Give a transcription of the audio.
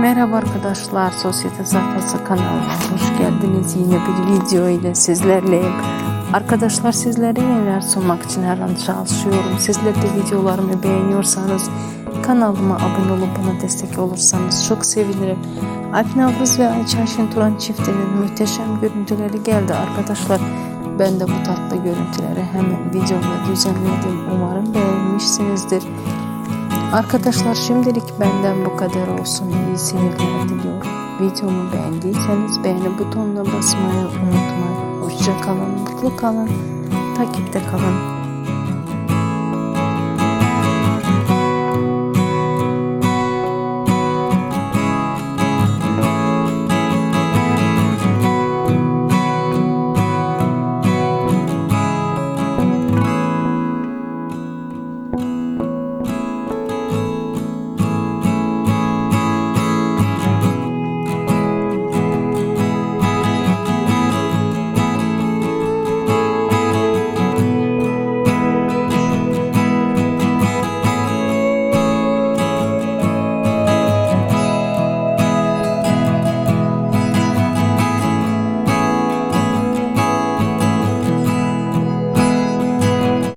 Merhaba arkadaşlar, Sosyete Sayfası kanalına hoş geldiniz. Yine bir video ile sizlerleyim. Arkadaşlar sizlere yeniler sunmak için her an çalışıyorum. Sizler de videolarımı beğeniyorsanız kanalıma abone olup bana destek olursanız çok sevinirim. Alp Navruz ve Ayça Şenturan çiftinin muhteşem görüntüleri geldi arkadaşlar. Ben de bu tatlı görüntüleri hemen videomda düzenledim. Umarım beğenmişsinizdir. Arkadaşlar şimdilik benden bu kadar olsun. İyi seyirler diliyorum. Videomu beğendiyseniz beğeni butonuna basmayı unutmayın. Hoşça kalın, mutlu kalın, takipte kalın.